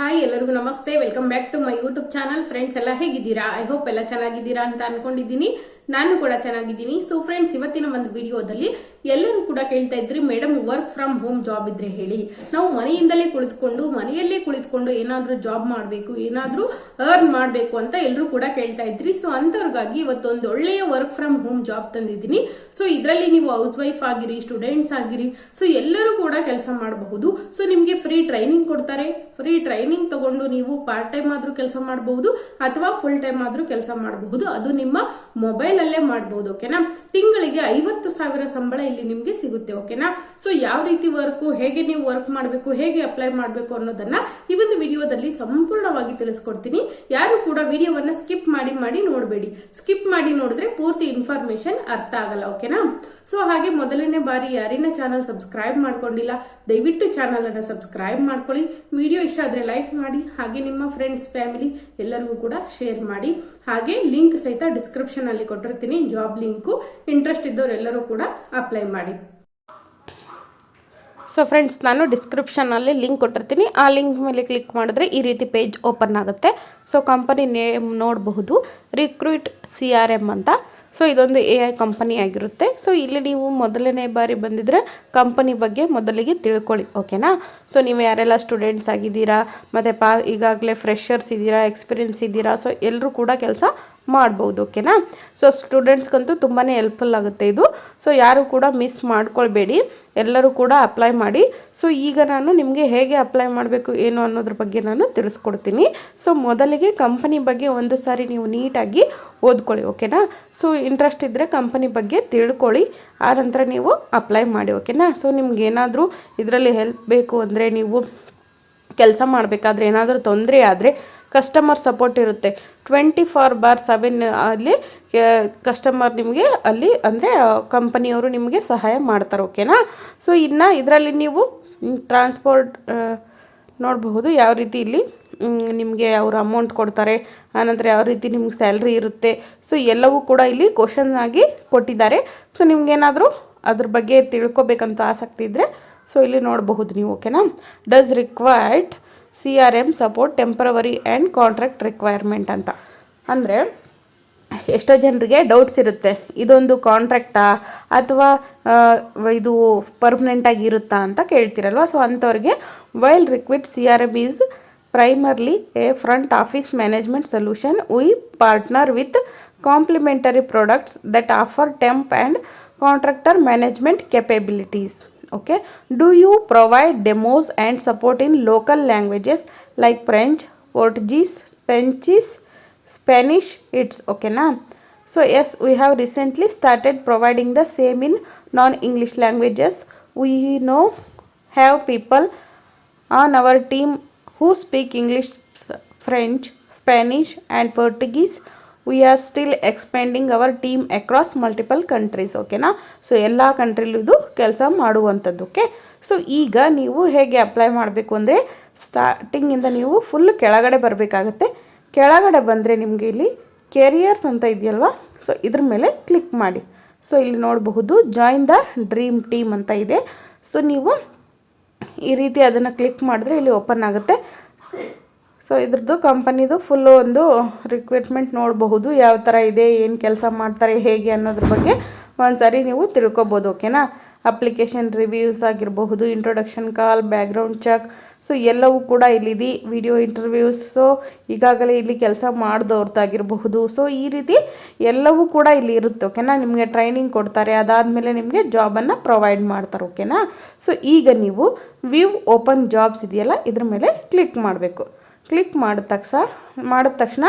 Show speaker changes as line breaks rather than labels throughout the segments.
Hi ಎಲ್ಲರಿಗೂ ನಮಸ್ತೆ. Welcome back to my YouTube channel friends ಎಲ್ಲ ಹೇಗಿದ್ದೀರಾ? ಐ ಹೋಪ್ ಎಲ್ಲ ಚೆನ್ನಾಗಿದ್ದೀರಾ ಅಂತ ಅನ್ಕೊಂಡಿದ್ದೀನಿ. ನಾನು ಕೂಡ ಚೆನ್ನಾಗಿದ್ದೀನಿ. ಸೊ ಫ್ರೆಂಡ್ಸ್ ಇವತ್ತಿನ ಒಂದು ವಿಡಿಯೋದಲ್ಲಿ ಎಲ್ಲರೂ ಕೂಡ ಕೇಳ್ತಾ ಇದ್ರಿ madam work from home job ಇದ್ರೆ ಹೇಳಿ. ನಾವು ಮನೆಯಿಂದಲೇ ಕುಳಿತುಕೊಂಡು, ಮನೆಯಲ್ಲೇ ಕುಳಿತುಕೊಂಡು ಏನಾದ್ರೂ ಜಾಬ್ ಮಾಡಬೇಕು, ಏನಾದರೂ ಅರ್ನ್ ಮಾಡಬೇಕು ಅಂತ ಎಲ್ಲರೂ ಕೂಡ ಕೇಳ್ತಾ ಇದ್ರಿ. ಸೊ ಅಂಥವ್ರಿಗಾಗಿ ಇವತ್ತೊಂದು ಒಳ್ಳೆಯ ವರ್ಕ್ ಫ್ರಮ್ ಹೋಮ್ ಜಾಬ್ ತಂದಿದ್ದೀನಿ. ಸೊ ಇದರಲ್ಲಿ ನೀವು ಹೌಸ್ ವೈಫ್ ಆಗಿರಿ ಸ್ಟೂಡೆಂಟ್ಸ್ ಆಗಿರಿ ಸೊ ಎಲ್ಲರೂ ಕೂಡ ಕೆಲಸ ಮಾಡಬಹುದು. ಸೊ ನಿಮಗೆ ಫ್ರೀ ಟ್ರೈನಿಂಗ್ ಕೊಡ್ತಾರೆ. ಫ್ರೀ ಟ್ರೈನಿಂಗ್ ತಗೊಂಡು ನೀವು ಪಾರ್ಟ್ ಟೈಮ್ ಆದ್ರೂ ಕೆಲಸ ಮಾಡಬಹುದು, ಅಥವಾ ಫುಲ್ ಟೈಮ್ ಆದ್ರೂ ಕೆಲಸ ಮಾಡಬಹುದು. ಅದು ನಿಮ್ಮ ಮೊಬೈಲ್ ಅಲ್ಲೇ ಮಾಡಬಹುದು ಓಕೆನಾ? ತಿಂಗಳಿಗೆ ಐವತ್ತು ಸಾವಿರ ಸಂಬಳ ಇಲ್ಲಿ ನಿಮಗೆ ಸಿಗುತ್ತೆ, ಓಕೆನಾ? ಸೊ ಯಾವ ರೀತಿ ವರ್ಕ್, ಹೇಗೆ ನೀವು ವರ್ಕ್ ಮಾಡಬೇಕು, ಹೇಗೆ ಅಪ್ಲೈ ಮಾಡಬೇಕು ಅನ್ನೋದನ್ನ ಈ ಒಂದು ವಿಡಿಯೋದಲ್ಲಿ ಸಂಪೂರ್ಣವಾಗಿ ತಿಳಿಸ್ಕೊಡ್ತೀನಿ. ಯಾರು ಕೂಡ ವಿಡಿಯೋವನ್ನ ಸ್ಕಿಪ್ ಮಾಡಿ ಮಾಡಿ ನೋಡಬೇಡಿ. ಸ್ಕಿಪ್ ಮಾಡಿ ನೋಡಿದ್ರೆ ಪೂರ್ತಿ ಇನ್ಫಾರ್ಮೇಶನ್ ಅರ್ಥ ಆಗಲ್ಲ, ಓಕೆನಾ? ಸೊ ಹಾಗೆ ಮೊದಲನೇ ಬಾರಿ ಯಾರಿನ ಚಾನಲ್ ಸಬ್ಸ್ಕ್ರೈಬ್ ಮಾಡ್ಕೊಂಡಿಲ್ಲ, ದಯವಿಟ್ಟು ಚಾನಲ್ ಅನ್ನ ಸಬ್ಸ್ಕ್ರೈಬ್ ಮಾಡ್ಕೊಳ್ಳಿ. ವಿಡಿಯೋ ಇಷ್ಟ ಆದ್ರೆ ಲೈಕ್ ಮಾಡಿ, ಹಾಗೆ ನಿಮ್ಮ ಫ್ರೆಂಡ್ಸ್, ಫ್ಯಾಮಿಲಿ ಎಲ್ಲರಿಗೂ ಕೂಡ ಶೇರ್ ಮಾಡಿ. ಹಾಗೆ ಲಿಂಕ್ ಸಹಿತ ಡಿಸ್ಕ್ರಿಪ್ಷನ್ ಅಲ್ಲಿ ಕೊಟ್ಟಿರ್ತೀನಿ ಜಾಬ್ ಲಿಂಕು ಇಂಟ್ರೆಸ್ಟ್ ಇದ್ದವರೆಲ್ಲರೂ ಕೂಡ ಅಪ್ಲೈ ಮಾಡಿ. ಸೊ ಫ್ರೆಂಡ್ಸ್ ನಾನು ಡಿಸ್ಕ್ರಿಪ್ಷನಲ್ಲಿ ಲಿಂಕ್ ಕೊಟ್ಟಿರ್ತೀನಿ. ಆ ಲಿಂಕ್ ಮೇಲೆ ಕ್ಲಿಕ್ ಮಾಡಿದ್ರೆ ಈ ರೀತಿ ಪೇಜ್ ಓಪನ್ ಆಗುತ್ತೆ. ಸೊ ಕಂಪನಿ ನೇಮ್ ನೋಡಬಹುದು ರಿಕ್ರೂಟ್ ಸಿ ಆರ್ ಎಂ ಅಂತ. ಸೊ ಇದೊಂದು ಎ ಐ ಕಂಪನಿ ಆಗಿರುತ್ತೆ. ಸೊ ಇಲ್ಲಿ ನೀವು ಮೊದಲನೇ ಬಾರಿ ಬಂದಿದ್ರೆ ಕಂಪನಿ ಬಗ್ಗೆ ಮೊದಲಿಗೆ ತಿಳ್ಕೊಳ್ಳಿ ಓಕೆನಾ ಸೊ ನೀವು ಯಾರೆಲ್ಲ ಸ್ಟೂಡೆಂಟ್ಸ್ ಆಗಿದ್ದೀರಾ, ಮತ್ತು ಪಾ ಈಗಾಗಲೇ ಫ್ರೆಷರ್ಸ್ ಇದ್ದೀರಾ ಎಕ್ಸ್ಪೀರಿಯನ್ಸ್ ಇದ್ದೀರಾ ಸೊ ಎಲ್ಲರೂ ಕೂಡ ಕೆಲಸ ಮಾಡ್ಬೋದು, ಓಕೆನಾ? ಸೊ ಸ್ಟೂಡೆಂಟ್ಸ್ಗಂತೂ ತುಂಬಾ ಹೆಲ್ಪ್ಫುಲ್ ಆಗುತ್ತೆ ಇದು. ಸೊ ಯಾರು ಕೂಡ ಮಿಸ್ ಮಾಡ್ಕೊಳ್ಬೇಡಿ. ಎಲ್ಲರೂ ಕೂಡ ಅಪ್ಲೈ ಮಾಡಿ. ಸೊ ಈಗ ನಾನು ನಿಮಗೆ ಹೇಗೆ ಅಪ್ಲೈ ಮಾಡಬೇಕು, ಏನು ಅನ್ನೋದ್ರ ಬಗ್ಗೆ ನಾನು ತಿಳಿಸ್ಕೊಡ್ತೀನಿ. ಸೊ ಮೊದಲಿಗೆ ಕಂಪನಿ ಬಗ್ಗೆ ಒಂದು ಸಾರಿ ನೀವು ನೀಟಾಗಿ ಓದ್ಕೊಳ್ಳಿ, ಓಕೆನಾ? ಸೊ ಇಂಟ್ರೆಸ್ಟ್ ಇದ್ದರೆ ಕಂಪನಿ ಬಗ್ಗೆ ತಿಳ್ಕೊಳ್ಳಿ. ಆ ನಂತರ ನೀವು ಅಪ್ಲೈ ಮಾಡಿ, ಓಕೆನಾ? ಸೊ ನಿಮ್ಗೆ ಏನಾದರೂ ಇದರಲ್ಲಿ ಹೆಲ್ಪ್ ಬೇಕು ಅಂದರೆ ನೀವು ಕೆಲಸ ಮಾಡಬೇಕಾದ್ರೆ, ಏನಾದರೂ ತೊಂದರೆ ಆದರೆ ಕಸ್ಟಮರ್ ಸಪೋರ್ಟ್ ಇರುತ್ತೆ. ಟ್ವೆಂಟಿ ಫೋರ್ ಬಾರ್ ಸೆವೆನ್ ಅಲ್ಲಿ ಕಸ್ಟಮರ್ ನಿಮಗೆ ಅಲ್ಲಿ ಅಂದರೆ ಕಂಪನಿಯವರು ನಿಮಗೆ ಸಹಾಯ ಮಾಡ್ತಾರೆ ಓಕೆನಾ ಸೊ ಇನ್ನು ಇದರಲ್ಲಿ ನೀವು ಟ್ರಾನ್ಸ್ಪೋರ್ಟ್ ನೋಡಬಹುದು ಯಾವ ರೀತಿ ಇಲ್ಲಿ ನಿಮಗೆ ಅವರು ಅಮೌಂಟ್ ಕೊಡ್ತಾರೆ, ಆನಂತರ ಯಾವ ರೀತಿ ನಿಮ್ಗೆ ಸ್ಯಾಲ್ರಿ ಇರುತ್ತೆ. ಸೊ ಎಲ್ಲವೂ ಕೂಡ ಇಲ್ಲಿ ಕ್ವಶನ್ ಆಗಿ ಕೊಟ್ಟಿದ್ದಾರೆ. ಸೊ ನಿಮ್ಗೇನಾದರೂ ಅದ್ರ ಬಗ್ಗೆ ತಿಳ್ಕೊಬೇಕಂತ ಆಸಕ್ತಿ ಇದ್ದರೆ ಸೊ ಇಲ್ಲಿ ನೋಡಬಹುದು ನೀವು ಓಕೆನಾ does required C R M support temporary and contract requirement ಅಂತ. ಅಂದರೆ ಎಷ್ಟೋ ಜನರಿಗೆ ಡೌಟ್ಸ್ ಇರುತ್ತೆ. ಇದೊಂದು ಕಾಂಟ್ರಾಕ್ಟಾ ಅಥವಾ ಇದು ಪರ್ಮನೆಂಟಾಗಿ ಇರುತ್ತಾ ಅಂತ ಕೇಳ್ತಿರಲ್ವ? ಸೊ ಅಂಥವ್ರಿಗೆ while recruit C R M is primarily a front office management solution we partner with complementary products that offer temp and contractor management capabilities okay? Do you provide demos and support in local languages like french portuguese spanish spanish? It's okay na? So yes we have recently started providing the same in non english languages. We know have people on our team who speak english french spanish and portuguese we are still expending our team across multiple countries ಓಕೆನಾ so ಎಲ್ಲ ಕಂಟ್ರಿಲೂ ಇದು ಕೆಲಸ ಮಾಡುವಂಥದ್ದು okay so ಈಗ ನೀವು ಹೇಗೆ apply ಮಾಡಬೇಕು ಅಂದರೆ ಸ್ಟಾರ್ಟಿಂಗಿಂದ ನೀವು ಫುಲ್ ಕೆಳಗಡೆ ಬರಬೇಕಾಗತ್ತೆ. ಕೆಳಗಡೆ ಬಂದರೆ ನಿಮಗೆ ಇಲ್ಲಿ ಕೆರಿಯರ್ಸ್ ಅಂತ ಇದೆಯಲ್ವಾ? ಸೊ ಇದ್ರ ಮೇಲೆ ಕ್ಲಿಕ್ ಮಾಡಿ. ಸೊ ಇಲ್ಲಿ ನೋಡಬಹುದು ಜಾಯಿನ್ ದ ಡ್ರೀಮ್ ಟೀಮ್ ಅಂತ ಇದೆ. ಸೊ ನೀವು ಈ ರೀತಿ ಅದನ್ನು ಕ್ಲಿಕ್ ಮಾಡಿದ್ರೆ ಇಲ್ಲಿ ಓಪನ್ ಆಗುತ್ತೆ. ಸೊ ಇದ್ರದ್ದು ಕಂಪನಿದು ಫುಲ್ಲು ಒಂದು ರಿಕ್ವೈರ್ಮೆಂಟ್ ನೋಡಬಹುದು, ಯಾವ ಥರ ಇದೆ, ಏನು ಕೆಲಸ ಮಾಡ್ತಾರೆ, ಹೇಗೆ ಅನ್ನೋದ್ರ ಬಗ್ಗೆ ಒಂದು ನೀವು ತಿಳ್ಕೊಬೋದು ಓಕೆನಾ ಅಪ್ಲಿಕೇಶನ್ ರಿವ್ಯೂಸ್ ಆಗಿರಬಹುದು introduction call background check so ಎಲ್ಲವೂ ಕೂಡ ಇಲ್ಲಿದೆ ವಿಡಿಯೋ ಇಂಟರ್ವ್ಯೂಸ್ ಸೊ ಈಗಾಗಲೇ ಇಲ್ಲಿ ಕೆಲಸ ಮಾಡಿದವ್ರದ್ದಾಗಿರಬಹುದು ಸೊ ಈ ರೀತಿ ಎಲ್ಲವೂ ಕೂಡ ಇಲ್ಲಿ ಇರುತ್ತೆ ಓಕೆನಾ ನಿಮಗೆ ಟ್ರೈನಿಂಗ್ ಕೊಡ್ತಾರೆ, ಅದಾದಮೇಲೆ ನಿಮಗೆ ಜಾಬನ್ನು ಪ್ರೊವೈಡ್ ಮಾಡ್ತಾರೆ ಓಕೆನಾ ಸೊ ಈಗ ನೀವು ವ್ಯೂ ಓಪನ್ ಜಾಬ್ಸ್ ಇದೆಯಲ್ಲ, ಇದ್ರ ಮೇಲೆ ಕ್ಲಿಕ್ ಮಾಡಬೇಕು. ಕ್ಲಿಕ್ ಮಾಡಿದ ತಕ್ಷಣ ಮಾಡಿದ ತಕ್ಷಣ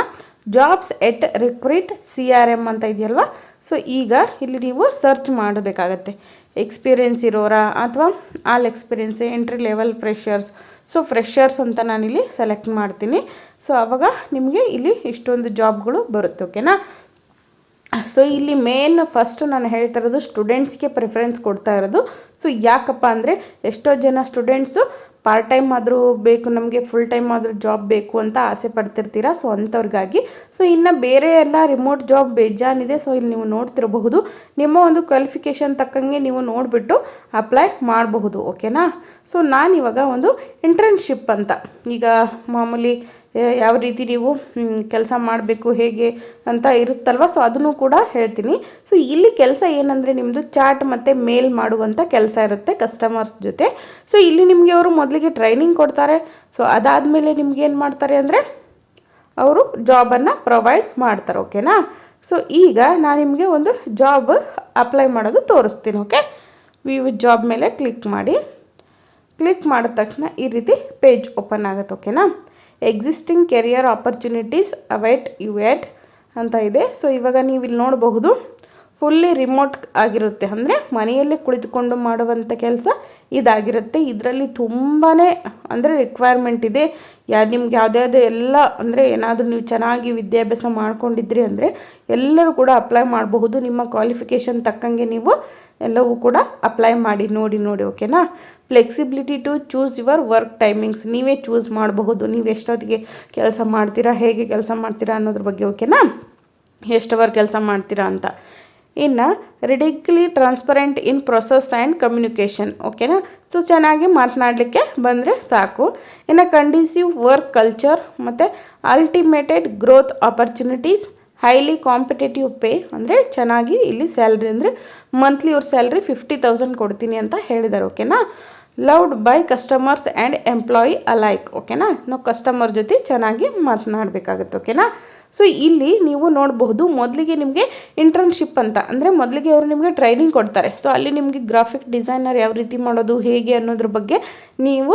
jobs at recruit C R M ಅಂತ ಇದೆಯಲ್ವ? ಸೊ ಈಗ ಇಲ್ಲಿ ನೀವು ಸರ್ಚ್ ಮಾಡಬೇಕಾಗತ್ತೆ. ಎಕ್ಸ್ಪೀರಿಯೆನ್ಸ್ ಇರೋರ ಅಥವಾ all experience entry level freshers so freshers ಅಂತ ನಾನಿಲ್ಲಿ ಸೆಲೆಕ್ಟ್ ಮಾಡ್ತೀನಿ. ಸೊ ಆವಾಗ ನಿಮಗೆ ಇಲ್ಲಿ ಇಷ್ಟೊಂದು ಜಾಬ್ಗಳು ಬರುತ್ತೆ ಓಕೆನಾ ಸೊ ಇಲ್ಲಿ ಮೇನ್ ಫಸ್ಟ್ ನಾನು ಹೇಳ್ತಾ ಇರೋದು ಸ್ಟೂಡೆಂಟ್ಸ್ಗೆ ಪ್ರಿಫರೆನ್ಸ್ ಕೊಡ್ತಾ ಇರೋದು. ಸೊ ಯಾಕಪ್ಪ ಅಂದರೆ ಎಷ್ಟೋ ಜನ ಸ್ಟೂಡೆಂಟ್ಸು ಪಾರ್ಟ್ ಟೈಮ್ ಆದರೂ ಬೇಕು, ನಮಗೆ ಫುಲ್ ಟೈಮ್ ಆದರೂ ಜಾಬ್ ಬೇಕು ಅಂತ ಆಸೆ ಪಡ್ತಿರ್ತೀರ? ಸೊ ಅಂಥವ್ರಿಗಾಗಿ. ಸೊ ಇನ್ನು ಬೇರೆ ಎಲ್ಲ ರಿಮೋಟ್ ಜಾಬ್ ಬೇಜಾನಿದೆ. ಸೊ ಇಲ್ಲಿ ನೀವು ನೋಡ್ತಿರಬಹುದು. ನಿಮ್ಮ ಒಂದು ಕ್ವಾಲಿಫಿಕೇಷನ್ ತಕ್ಕಂಗೆ ನೀವು ನೋಡಿಬಿಟ್ಟು ಅಪ್ಲೈ ಮಾಡಬಹುದು. ಓಕೆನಾ ಸೊ ನಾನಿವಾಗ ಒಂದು ಇಂಟರ್ನ್ಶಿಪ್ ಅಂತ. ಈಗ ಮಾಮೂಲಿ ಯಾವ ರೀತಿ ನೀವು ಕೆಲಸ ಮಾಡಬೇಕು, ಹೇಗೆ ಅಂತ ಇರುತ್ತಲ್ವ? ಸೊ ಅದನ್ನು ಕೂಡ ಹೇಳ್ತೀನಿ. ಸೊ ಇಲ್ಲಿ ಕೆಲಸ ಏನಂದರೆ ನಿಮ್ಮದು ಚಾಟ್ ಮತ್ತು ಮೇಲ್ ಮಾಡುವಂಥ ಕೆಲಸ ಇರುತ್ತೆ ಕಸ್ಟಮರ್ಸ್ ಜೊತೆ. ಸೊ ಇಲ್ಲಿ ನಿಮಗೆ ಅವರು ಮೊದಲಿಗೆ ಟ್ರೈನಿಂಗ್ ಕೊಡ್ತಾರೆ. ಸೊ ಅದಾದಮೇಲೆ ನಿಮ್ಗೆ ಏನು ಮಾಡ್ತಾರೆ ಅಂದರೆ ಅವರು ಜಾಬನ್ನು ಪ್ರೊವೈಡ್ ಮಾಡ್ತಾರೆ ಓಕೆನಾ ಸೊ ಈಗ ನಾನು ನಿಮಗೆ ಒಂದು ಜಾಬ್ ಅಪ್ಲೈ ಮಾಡೋದು ತೋರಿಸ್ತೀನಿ ಓಕೆ ವಿವ್ ಜಾಬ್ ಮೇಲೆ ಕ್ಲಿಕ್ ಮಾಡಿ. ಕ್ಲಿಕ್ ಮಾಡಿದ ತಕ್ಷಣ ಈ ರೀತಿ ಪೇಜ್ ಓಪನ್ ಆಗುತ್ತೆ ಓಕೆನಾ existing career opportunities await you at ಅಂತ ಇದೆ. ಸೊ ಇವಾಗ ನೀವು ಇಲ್ಲಿ ನೋಡಬಹುದು ಫುಲ್ಲಿ ರಿಮೋಟ್ ಆಗಿರುತ್ತೆ. ಅಂದರೆ ಮನೆಯಲ್ಲೇ ಕುಳಿತುಕೊಂಡು ಮಾಡುವಂಥ ಕೆಲಸ ಇದಾಗಿರುತ್ತೆ. ಇದರಲ್ಲಿ ತುಂಬಾ ಅಂದರೆ ರಿಕ್ವೈರ್ಮೆಂಟ್ ಇದೆ. ಯಾ, ನಿಮ್ಗೆ ಯಾವುದ್ಯಾವುದೇ ಎಲ್ಲ ಅಂದರೆ ಏನಾದರೂ ನೀವು ಚೆನ್ನಾಗಿ ವಿದ್ಯಾಭ್ಯಾಸ ಮಾಡ್ಕೊಂಡಿದ್ರಿ ಅಂದರೆ ಎಲ್ಲರೂ ಕೂಡ ಅಪ್ಲೈ ಮಾಡಬಹುದು. ನಿಮ್ಮ ಕ್ವಾಲಿಫಿಕೇಷನ್ ತಕ್ಕಂಗೆ ನೀವು ಎಲ್ಲವೂ ಕೂಡ ಅಪ್ಲೈ ಮಾಡಿ, ನೋಡಿ ನೋಡಿ ಓಕೆನಾ flexibility to choose your work timings. ನೀವೇ ಚೂಸ್ ಮಾಡಬಹುದು. ನೀವು ಎಷ್ಟೊತ್ತಿಗೆ ಕೆಲಸ ಮಾಡ್ತೀರಾ, ಹೇಗೆ ಕೆಲಸ ಮಾಡ್ತೀರಾ ಅನ್ನೋದ್ರ ಬಗ್ಗೆ, ಓಕೆನಾ? ಎಷ್ಟು ಅವರ್ ಕೆಲಸ ಮಾಡ್ತೀರಾ ಅಂತ. ಇನ್ನು radically transparent in process and communication, ಓಕೆನಾ? ಸೊ, ಚೆನ್ನಾಗಿ ಮಾತನಾಡಲಿಕ್ಕೆ ಬಂದರೆ ಸಾಕು. ಇನ್ನು ಕಂಡೀಸಿವ್ ವರ್ಕ್ ಕಲ್ಚರ್ ಮತ್ತು unlimited growth opportunities, highly competitive pay ಅಂದರೆ ಚೆನ್ನಾಗಿ ಇಲ್ಲಿ ಸ್ಯಾಲ್ರಿ ಅಂದರೆ ಮಂತ್ಲಿ ಅವ್ರ ಸ್ಯಾಲ್ರಿ ಫಿಫ್ಟಿ ತೌಸಂಡ್ ಕೊಡ್ತೀನಿ ಅಂತ ಹೇಳಿದ್ದಾರೆ ಓಕೆನಾ? Loved by customers and employee alike ಓಕೆನಾ ನಾವು ಕಸ್ಟಮರ್ ಜೊತೆ ಚೆನ್ನಾಗಿ ಮಾತನಾಡಬೇಕಾಗುತ್ತೆ ಓಕೆನಾ ಸೊ ಇಲ್ಲಿ ನೀವು ನೋಡಬಹುದು ಮೊದಲಿಗೆ ನಿಮಗೆ ಇಂಟರ್ನ್ಶಿಪ್ ಅಂತ. ಅಂದರೆ ಮೊದಲಿಗೆ ಅವರು ನಿಮಗೆ ಟ್ರೈನಿಂಗ್ ಕೊಡ್ತಾರೆ. ಸೊ ಅಲ್ಲಿ ನಿಮಗೆ ಗ್ರಾಫಿಕ್ ಡಿಸೈನರ್ ಯಾವ ರೀತಿ ಮಾಡೋದು, ಹೇಗೆ ಅನ್ನೋದ್ರ ಬಗ್ಗೆ ನೀವು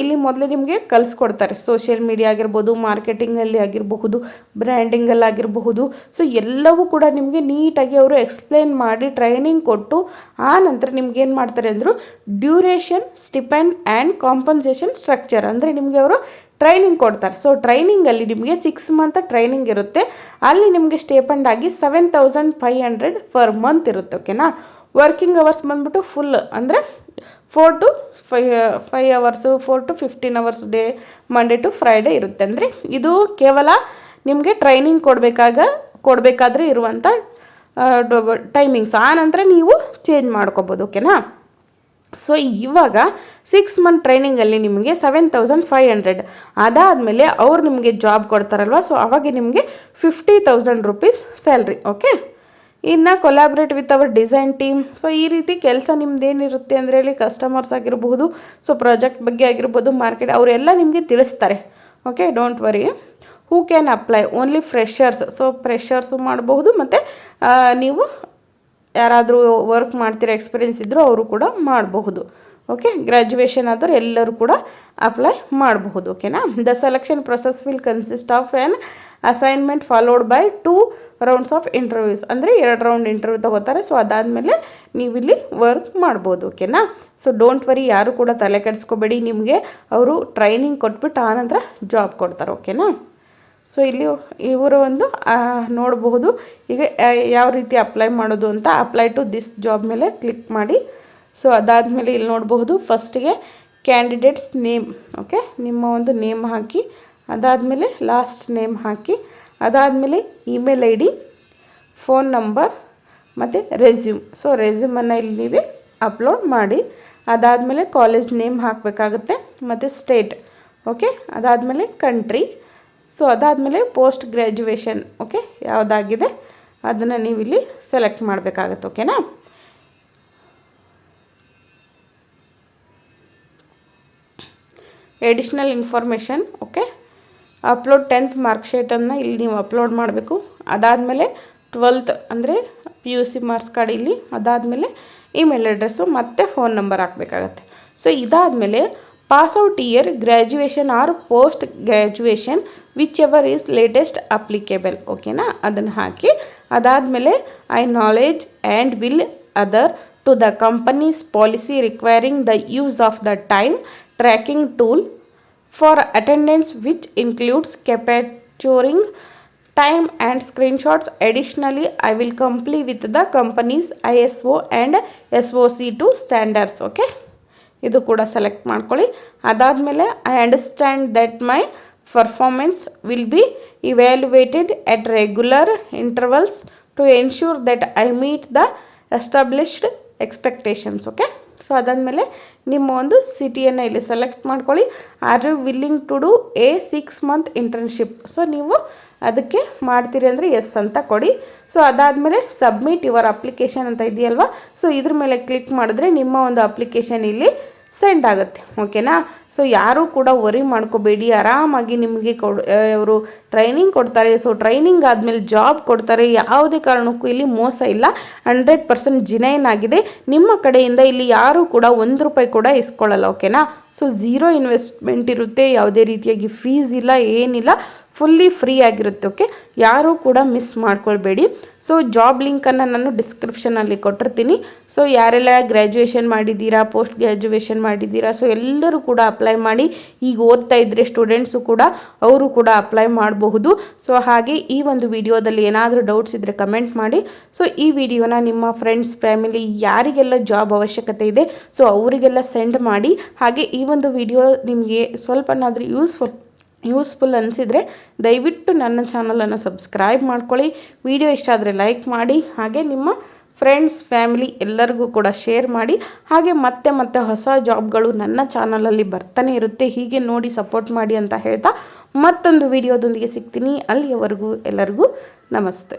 ಇಲ್ಲಿ ಮೊದಲೇ ನಿಮಗೆ ಕಲಿಸ್ಕೊಡ್ತಾರೆ. ಸೋಷಿಯಲ್ ಮೀಡಿಯಾ ಆಗಿರ್ಬೋದು ಮಾರ್ಕೆಟಿಂಗಲ್ಲಿ ಆಗಿರಬಹುದು ಬ್ರ್ಯಾಂಡಿಂಗಲ್ಲಿ ಆಗಿರಬಹುದು. ಸೊ ಎಲ್ಲವೂ ಕೂಡ ನಿಮಗೆ ನೀಟಾಗಿ ಅವರು ಎಕ್ಸ್ಪ್ಲೇನ್ ಮಾಡಿ ಟ್ರೈನಿಂಗ್ ಕೊಟ್ಟು, ಆ ನಂತರ ನಿಮ್ಗೆ ಏನು ಮಾಡ್ತಾರೆ ಅಂದರು duration stipend and compensation structure ಅಂದರೆ ನಿಮಗೆ ಅವರು ಟ್ರೈನಿಂಗ್ ಕೊಡ್ತಾರೆ. ಸೊ ಟ್ರೈನಿಂಗಲ್ಲಿ ನಿಮಗೆ ಸಿಕ್ಸ್ ಮಂತ್ ಟ್ರೈನಿಂಗ್ ಇರುತ್ತೆ. ಅಲ್ಲಿ ನಿಮಗೆ ಸ್ಟೇಪಂಡ್ ಆಗಿ seven thousand five hundred per month ಇರುತ್ತೆ ಓಕೆನಾ ವರ್ಕಿಂಗ್ ಅವರ್ಸ್ ಬಂದ್ಬಿಟ್ಟು ಫುಲ್ ಅಂದರೆ four to five five hours four to fifteen hours day Monday to Friday ಇರುತ್ತೆ. ಅಂದರೆ ಇದು ಕೇವಲ ನಿಮಗೆ ಟ್ರೈನಿಂಗ್ ಕೊಡಬೇಕಾಗ, ಕೊಡಬೇಕಾದ್ರೆ ಇರುವಂಥ ಟೈಮಿಂಗ್ಸ್ ಆ ನಂತರ ನೀವು ಚೇಂಜ್ ಮಾಡ್ಕೋಬೋದು ಓಕೆನಾ ಸೊ ಇವಾಗ ಸಿಕ್ಸ್ ಮಂತ್ ಟ್ರೈನಿಂಗಲ್ಲಿ ನಿಮಗೆ ಸೆವೆನ್ ತೌಸಂಡ್ ಫೈವ್ ಹಂಡ್ರೆಡ್ ಅದಾದಮೇಲೆ ಅವ್ರು ನಿಮಗೆ ಜಾಬ್ ಕೊಡ್ತಾರಲ್ವ? ಸೊ ಅವಾಗ ನಿಮಗೆ fifty thousand rupees salary okay ಇನ್ನು collaborate with our design team so ಈ ರೀತಿ ಕೆಲಸ ನಿಮ್ದೇನಿರುತ್ತೆ ಅಂದರೆ ಹೇಳಿ ಕಸ್ಟಮರ್ಸ್ ಆಗಿರಬಹುದು ಸೊ ಪ್ರಾಜೆಕ್ಟ್ ಬಗ್ಗೆ ಆಗಿರ್ಬೋದು ಮಾರ್ಕೆಟ್ ಅವರೆಲ್ಲ ನಿಮಗೆ ತಿಳಿಸ್ತಾರೆ okay don't worry who can apply only freshers so freshers ಮಾಡಬಹುದು, ಮತ್ತು ನೀವು ಯಾರಾದರೂ ವರ್ಕ್ ಮಾಡ್ತಿರೋ ಎಕ್ಸ್ಪೀರಿಯೆನ್ಸ್ ಇದ್ದರೂ ಅವರು ಕೂಡ ಮಾಡಬಹುದು. ಓಕೆ ಗ್ರ್ಯಾಜುಯೇಷನ್ ಆದರೂ ಎಲ್ಲರೂ ಕೂಡ ಅಪ್ಲೈ ಮಾಡಬಹುದು ಓಕೆನಾ the selection process will consist of an assignment followed by two rounds of interviews ಅಂದರೆ ಎರಡು ರೌಂಡ್ ಇಂಟರ್ವ್ಯೂ ತಗೋತಾರೆ. ಸೊ ಅದಾದಮೇಲೆ ನೀವು ಇಲ್ಲಿ ವರ್ಕ್ ಮಾಡ್ಬೋದು ಓಕೆನಾ ಸೊ ಡೋಂಟ್ ವರಿ ಯಾರು ಕೂಡ ತಲೆ ಕೆಡಿಸ್ಕೋಬೇಡಿ. ನಿಮಗೆ ಅವರು ಟ್ರೈನಿಂಗ್ ಕೊಟ್ಬಿಟ್ಟು ಆನಂತರ ಜಾಬ್ ಕೊಡ್ತಾರೆ ಓಕೆನಾ ಸೊ ಇಲ್ಲಿ ಇವರು ಒಂದು ನೋಡಬಹುದು. ಈಗ ಯಾವ ರೀತಿ ಅಪ್ಲೈ ಮಾಡೋದು ಅಂತ ಅಪ್ಲೈ ಟು ದಿಸ್ ಜಾಬ್ ಮೇಲೆ ಕ್ಲಿಕ್ ಮಾಡಿ. ಸೊ ಅದಾದಮೇಲೆ ಇಲ್ಲಿ ನೋಡಬಹುದು ಫಸ್ಟಿಗೆ ಕ್ಯಾಂಡಿಡೇಟ್ಸ್ ನೇಮ್, ಓಕೆ? ನಿಮ್ಮ ಒಂದು ನೇಮ್ ಹಾಕಿ, ಅದಾದಮೇಲೆ ಲಾಸ್ಟ್ ನೇಮ್ ಹಾಕಿ, ಅದಾದಮೇಲೆ email I D phone number, ಮತ್ತು ರೆಸ್ಯೂಮ್. ಸೊ ರೆಸ್ಯೂಮನ್ನು ಇಲ್ಲಿ ನೀವೇ ಅಪ್ಲೋಡ್ ಮಾಡಿ. ಅದಾದಮೇಲೆ ಕಾಲೇಜ್ ನೇಮ್ ಹಾಕಬೇಕಾಗುತ್ತೆ, ಮತ್ತು ಸ್ಟೇಟ್, ಓಕೆ? ಅದಾದಮೇಲೆ ಕಂಟ್ರಿ ಸೊ ಅದಾದಮೇಲೆ ಪೋಸ್ಟ್ ಗ್ರ್ಯಾಜುಯೇಷನ್ ಓಕೆ ಯಾವುದಾಗಿದೆ? ಅದನ್ನು ನೀವು ಇಲ್ಲಿ ಸೆಲೆಕ್ಟ್ ಮಾಡಬೇಕಾಗತ್ತೆ ಓಕೆನಾ additional information okay upload tenth ಮಾರ್ಕ್ಶೀಟನ್ನು ಇಲ್ಲಿ ನೀವು ಅಪ್ಲೋಡ್ ಮಾಡಬೇಕು. ಅದಾದಮೇಲೆ ಟ್ವೆಲ್ತ್ ಅಂದರೆ P U C marks card ಇಲ್ಲಿ, ಅದಾದಮೇಲೆ ಇಮೇಲ್ ಅಡ್ರೆಸ್ಸು ಮತ್ತು ಫೋನ್ ನಂಬರ್ ಹಾಕಬೇಕಾಗತ್ತೆ. ಸೊ ಇದಾದಮೇಲೆ pass out year graduation or post graduation whichever is latest applicable ಓಕೆನಾ ಅದನ್ನು ಹಾಕಿ, ಅದಾದಮೇಲೆ I acknowledge and will adhere to the company's policy requiring the use of the time tracking tool for attendance which includes capturing time and screenshots additionally I will comply with the company's I S O and S O C two standards okay ಇದು ಕೂಡ select ಮಾಡ್ಕೊಳ್ಳಿ. ಅದಾದಮೇಲೆ I understand that my performance will be evaluated at regular intervals to ensure that I meet the established expectations okay so ಅದಾದಮೇಲೆ ನಿಮ್ಮ ಒಂದು ಸಿಟಿಯನ್ನು ಇಲ್ಲಿ select ಮಾಡ್ಕೊಳ್ಳಿ. Are you willing to do a six month internship so ನೀವು ಅದಕ್ಕೆ ಮಾಡ್ತೀರಿ ಅಂದರೆ ಎಸ್ ಅಂತ ಕೊಡಿ. ಸೊ ಅದಾದಮೇಲೆ ಸಬ್ಮಿಟ್ ಯುವರ್ ಅಪ್ಲಿಕೇಶನ್ ಅಂತ ಇದೆಯಲ್ವಾ? ಸೊ ಇದ್ರ ಮೇಲೆ ಕ್ಲಿಕ್ ಮಾಡಿದ್ರೆ ನಿಮ್ಮ ಒಂದು ಅಪ್ಲಿಕೇಶನ್ ಇಲ್ಲಿ ಸೆಂಡ್ ಆಗುತ್ತೆ, ಓಕೆನಾ? ಸೊ ಯಾರೂ ಕೂಡ ವರಿ ಮಾಡ್ಕೋಬೇಡಿ, ಆರಾಮಾಗಿ ನಿಮಗೆ ಕೊಡ್ ಅವರು ಟ್ರೈನಿಂಗ್ ಕೊಡ್ತಾರೆ. ಸೊ ಟ್ರೈನಿಂಗ್ ಆದಮೇಲೆ ಜಾಬ್ ಕೊಡ್ತಾರೆ, ಯಾವುದೇ ಕಾರಣಕ್ಕೂ ಇಲ್ಲಿ ಮೋಸ ಇಲ್ಲ. ಹಂಡ್ರೆಡ್ ಪರ್ಸೆಂಟ್ ಜಿನೈನ್ ಆಗಿದೆ. ನಿಮ್ಮ ಕಡೆಯಿಂದ ಇಲ್ಲಿ ಯಾರೂ ಕೂಡ ಒಂದು ರೂಪಾಯಿ ಕೂಡ ಇಸ್ಕೊಳ್ಳಲ್ಲ, ಓಕೆನಾ? ಸೊ ಝೀರೋ ಇನ್ವೆಸ್ಟ್ಮೆಂಟ್ ಇರುತ್ತೆ, ಯಾವುದೇ ರೀತಿಯಾಗಿ ಫೀಸ್ ಇಲ್ಲ, ಏನಿಲ್ಲ. ಫುಲ್ಲಿ ಫ್ರೀ ಆಗಿರುತ್ತೆ ಓಕೆ ಯಾರೂ ಕೂಡ ಮಿಸ್ ಮಾಡ್ಕೊಳ್ಬೇಡಿ. ಸೊ ಜಾಬ್ ಲಿಂಕನ್ನು ನಾನು ಡಿಸ್ಕ್ರಿಪ್ಷನಲ್ಲಿ ಕೊಟ್ಟಿರ್ತೀನಿ. ಸೊ ಯಾರೆಲ್ಲ ಗ್ರ್ಯಾಜುಯೇಷನ್ ಮಾಡಿದ್ದೀರಾ ಪೋಸ್ಟ್ ಗ್ರ್ಯಾಜುಯೇಷನ್ ಮಾಡಿದ್ದೀರಾ ಸೊ ಎಲ್ಲರೂ ಕೂಡ ಅಪ್ಲೈ ಮಾಡಿ. ಈಗ ಓದ್ತಾ ಇದ್ದರೆ ಸ್ಟೂಡೆಂಟ್ಸು ಕೂಡ ಅವರು ಕೂಡ ಅಪ್ಲೈ ಮಾಡಬಹುದು. ಸೊ ಹಾಗೆ ಈ ಒಂದು ವಿಡಿಯೋದಲ್ಲಿ ಏನಾದರೂ ಡೌಟ್ಸ್ ಇದ್ದರೆ ಕಮೆಂಟ್ ಮಾಡಿ. ಸೊ ಈ ವಿಡಿಯೋನ ನಿಮ್ಮ ಫ್ರೆಂಡ್ಸ್ ಫ್ಯಾಮಿಲಿ ಯಾರಿಗೆಲ್ಲ ಜಾಬ್ ಅವಶ್ಯಕತೆ ಇದೆ ಸೊ ಅವರಿಗೆಲ್ಲ ಸೆಂಡ್ ಮಾಡಿ. ಹಾಗೆ ಈ ಒಂದು ವಿಡಿಯೋ ನಿಮಗೆ ಸ್ವಲ್ಪನಾದರೂ ಯೂಸ್ಫುಲ್ ಯೂಸ್ಫುಲ್ ಅನಿಸಿದರೆ ದಯವಿಟ್ಟು ನನ್ನ ಚಾನಲನ್ನು ಸಬ್ಸ್ಕ್ರೈಬ್ ಮಾಡ್ಕೊಳ್ಳಿ. ವಿಡಿಯೋ ಇಷ್ಟ ಆದರೆ ಲೈಕ್ ಮಾಡಿ, ಹಾಗೆ ನಿಮ್ಮ ಫ್ರೆಂಡ್ಸ್ ಫ್ಯಾಮಿಲಿ ಎಲ್ಲರಿಗೂ ಕೂಡ ಶೇರ್ ಮಾಡಿ. ಹಾಗೆ ಮತ್ತೆ ಮತ್ತೆ ಹೊಸ ಜಾಬ್ಗಳು ನನ್ನ ಚಾನಲಲ್ಲಿ ಬರ್ತಾನೆ ಇರುತ್ತೆ. ಹೀಗೆ ನೋಡಿ ಸಪೋರ್ಟ್ ಮಾಡಿ ಅಂತ ಹೇಳ್ತಾ ಮತ್ತೊಂದು ವಿಡಿಯೋದೊಂದಿಗೆ ಸಿಗ್ತೀನಿ. ಅಲ್ಲಿಯವರೆಗೂ ಎಲ್ಲರಿಗೂ ನಮಸ್ತೆ.